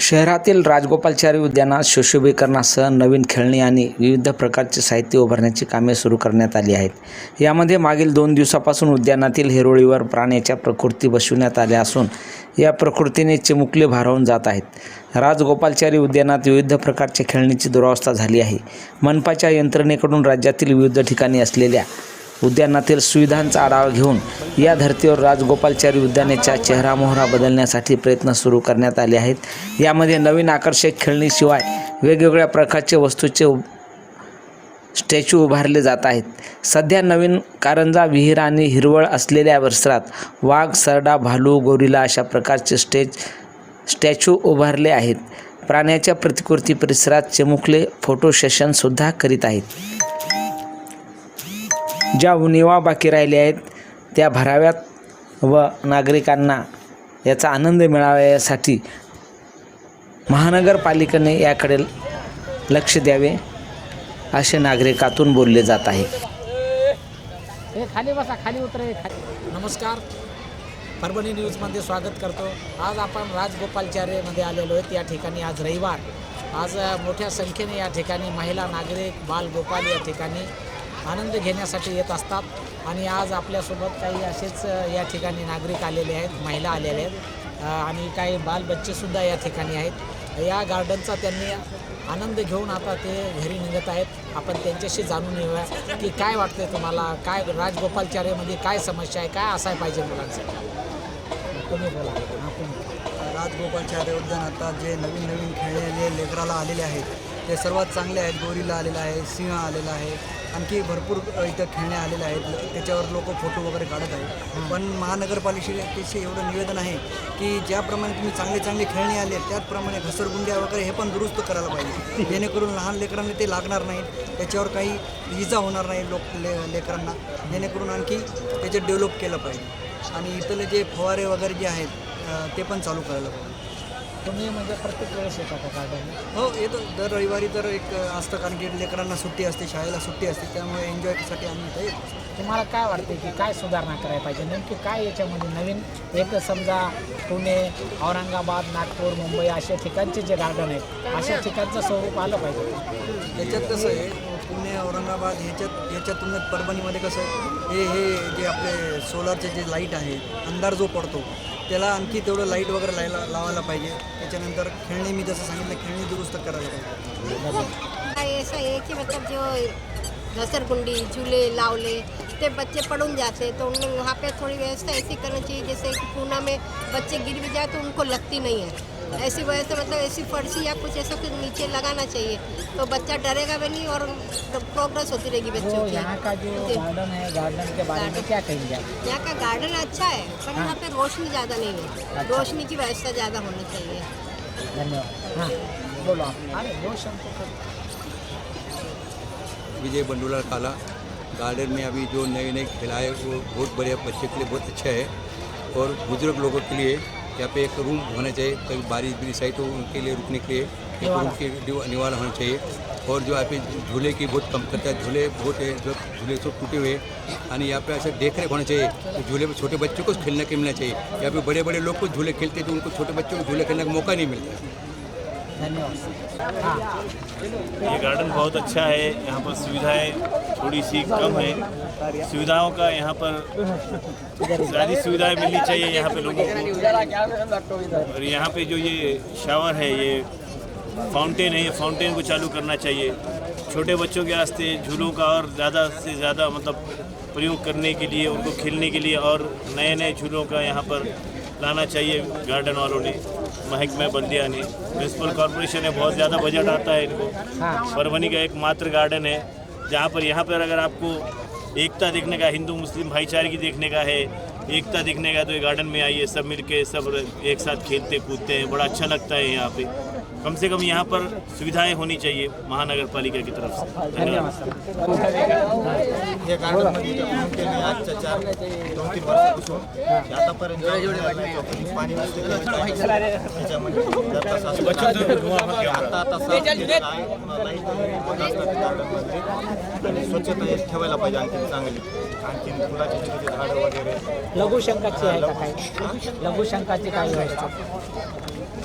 शहरातील राजगोपालचारी उद्यानात सुशोभीकरणासह नवीन खेळणी आणि विविध प्रकारचे साहित्य उभारण्याची कामे सुरू करण्यात आली आहेत. यामध्ये मागील दोन दिवसापासून उद्यानातील हिरोळीवर प्राण्याच्या प्रकृती बसविण्यात आल्या असून या प्रकृतीने चिमुकले भारावून जात आहेत. राजगोपालचारी उद्यानात विविध प्रकारच्या खेळणीची दुरावस्था झाली आहे. मनपाच्या यंत्रणेकडून राज्यातील विविध ठिकाणी असलेल्या उद्यानातील सुविधांचा आढावा घेऊन या धर्तीवर राजगोपालचारी उद्यानाच्या चेहरामोहरा बदलण्यासाठी प्रयत्न सुरू करण्यात आले आहेत. यामध्ये नवीन आकर्षक खेळणीशिवाय वेगवेगळ्या प्रकारचे वस्तूचे स्टॅच्यू उभारले जात आहेत. सध्या नवीन कारंजा विहीर आणि हिरवळ असलेल्या परिसरात वाघ सरडा भालू गोरिला अशा प्रकारचे स्टेज स्टॅच्यू उभारले आहेत. प्राण्याच्या प्रतिकृती परिसरात चिमुकले फोटो सेशनसुद्धा करीत आहेत. ज्या उणिवा बाकी राहिल्या आहेत त्या भराव्यात व नागरिकांना याचा आनंद मिळावा यासाठी महानगरपालिकेने याकडे लक्ष द्यावे असे नागरिकातून बोलले जात आहे. खाली बसा खाली उतरे नमस्कार. परभणी न्यूजमध्ये स्वागत करतो. आज आपण राजगोपालचार्यमध्ये आलेलो आहेत या ठिकाणी आज रविवार. आज मोठ्या संख्येने या ठिकाणी महिला नागरिक बालगोपाल या ठिकाणी आनंद घेण्यासाठी येत असतात. आणि आज आपल्यासोबत काही असेच या ठिकाणी नागरिक आलेले आहेत महिला आलेल्या आहेत. आणि काही बालबच्चेसुद्धा या ठिकाणी आहेत. या गार्डनचा त्यांनी आनंद घेऊन आता ते घरी निघत आहेत. आपण त्यांच्याशी जाणून घेऊया की काय वाटतंय तुम्हाला? काय राजगोपालचार्यमध्ये काय समस्या आहे? काय असायला पाहिजे मुलांसाठी? तुम्ही बोला. आपण राजगोपालचार्य उद्यान आता जे नवीन नवीन खेळलेले लेकराला आलेले आहेत ते सर्वात चांगले आहेत. गोरीला आलेला आहे सिंह आलेला आहे. आणखी भरपूर इथं खेळणे आलेले आहेत. त्याच्यावर लोक फोटो वगैरे काढत आहेत. पण महानगरपालिकेचे एवढं निवेदन आहे की ज्याप्रमाणे तुम्ही चांगले चांगले खेळणे आले त्याचप्रमाणे घसरगुंड्या वगैरे हे पण दुरुस्त करायला पाहिजे. जेणेकरून लहान लेकरांना ते लागणार नाहीत. त्याच्यावर काही इजा होणार नाही लोक ले लेकरांना. जेणेकरून आणखी त्याचे डेव्हलप केलं पाहिजे. आणि इथले जे फवारे वगैरे जे आहेत ते पण चालू करायला पाहिजे. तुम्ही म्हणजे प्रत्येक वेळेस येता का गार्डन हो येतो. दर रविवारी तर एक असतं. कारण की लेकरांना सुट्टी असते शाळेला सुट्टी असते. त्यामुळे एन्जॉयसाठी आम्ही इथं येतो. तुम्हाला काय वाटते की काय सुधारणा करायला पाहिजे? नेमकी काय याच्यामध्ये नवीन? एक समजा पुणे औरंगाबाद नागपूर मुंबई अशा ठिकाणचे जे गार्डन आहेत अशा ठिकाणचं स्वरूप आलं पाहिजे. याच्यात कसं आहे पुणे औरंगाबाद ह्याच्यात याच्या तुलनेत परभणीमध्ये कसं आहे, हे हे जे आपले सोलारचे जे लाइट आहे अंधार जो पडतो त्याला आणखी तेवढं लाइट वगैरे लायला लावायला पाहिजे. त्याच्यानंतर खेळणी मी जसं सांगितलं खेळणी दुरुस्त करायला पाहिजे. ऐसा है कि मतलब जो घसरगुंडी झूले लावले ते बच्चे पड़ून जाते. तो उन वहाँ पे थोड़ी व्यवस्था ऐसी करनी चाहिए जैसे कि पूना में बच्चे गिर भी जाए तो उनको लगती नहीं है ऐसी वजह से मतलब ऐसी फर्शी या कुछ ऐसा कुछ नीचे लगाना चाहिए। तो बच्चा डरेगा भी नहीं और प्रोग्रेस होती रहेगी बच्चों की। यहाँ का जो गार्डन है गार्डन के बारे में क्या कहेंगे यहाँ का गार्डन अच्छा है पर यहाँ पे रोशनी ज़्यादा नहीं है। अच्छा। रोशनी की व्यवस्था ज़्यादा होनी चाहिए। धन्यवाद। हाँ बोलो अरे तो विजय बंडूलाल काला। गार्डन में अभी जो नए नए खिलाए वो बहुत बढ़िया बच्चे के लिए बहुत अच्छा है। और बुज़ुर्ग लोगों के लिए यहाँ पे एक रूम होना चाहिए कभी बारिश बिरिश आई तो उनके लिए रुकने के लिए एक। रूम के निवा- निवाला होना चाहिए और जो यहाँ पे झूले की बहुत कम करता है झूले बहुत है जो झूले सब टूटे हुए. हैं और यहाँ पे ऐसे देख रेख होना चाहिए कि झूले पे छोटे बच्चों को खेलने के मिलना चाहिए यहाँ पे बड़े बड़े लोग को झूले खेलते हैं तो उनको छोटे बच्चों को झूले खेलने का मौका नहीं मिलता धन्यवाद ये गार्डन बहुत अच्छा है, यहाँ पर सुविधाएँ थोड़ी सी कम है। सुविधाओं का यहाँ पर सारी सुविधाएँ मिलनी चाहिए यहाँ पे लोगों को। और यहाँ पे जो ये शावर है, ये फाउंटेन है, ये फाउंटेन को चालू करना चाहिए। छोटे बच्चों के वास्ते झूलों का और ज़्यादा से ज़्यादा मतलब प्रयोग करने के लिए, उनको खेलने के लिए और नए नए झूलों का यहाँ पर लाना चाहिए गार्डन वालों ने। महकमे बंदिया ने। म्यूनसिपल कॉरपोरेशन है बहुत ज़्यादा बजट आता है इनको। परवनी का एकमात्र गार्डन है जहाँ पर यहाँ पर अगर आपको एकता देखने का हिंदू मुस्लिम भाईचारे की देखने का है एकता देखने का तो ये गार्डन में आइए सब मिलके सब एक साथ खेलते कूदते हैं बड़ा अच्छा लगता है यहाँ पे। कम से कम यहाँ पर सुविधाएं होनी चाहिए महानगर पालिका की तरफ से। धन्यवाद। हे। काम केले आजच्या चार दोन तीन वर्षापासून आतापर्यंत पाणी आता आता. आणि स्वच्छता ठेवायला पाहिजे आणखी चांगली। आणखी फुलाची छोटी झाडं वगैरे. लघुशंकाची आहे का काही? लघुशंकाची काही व्यवस्था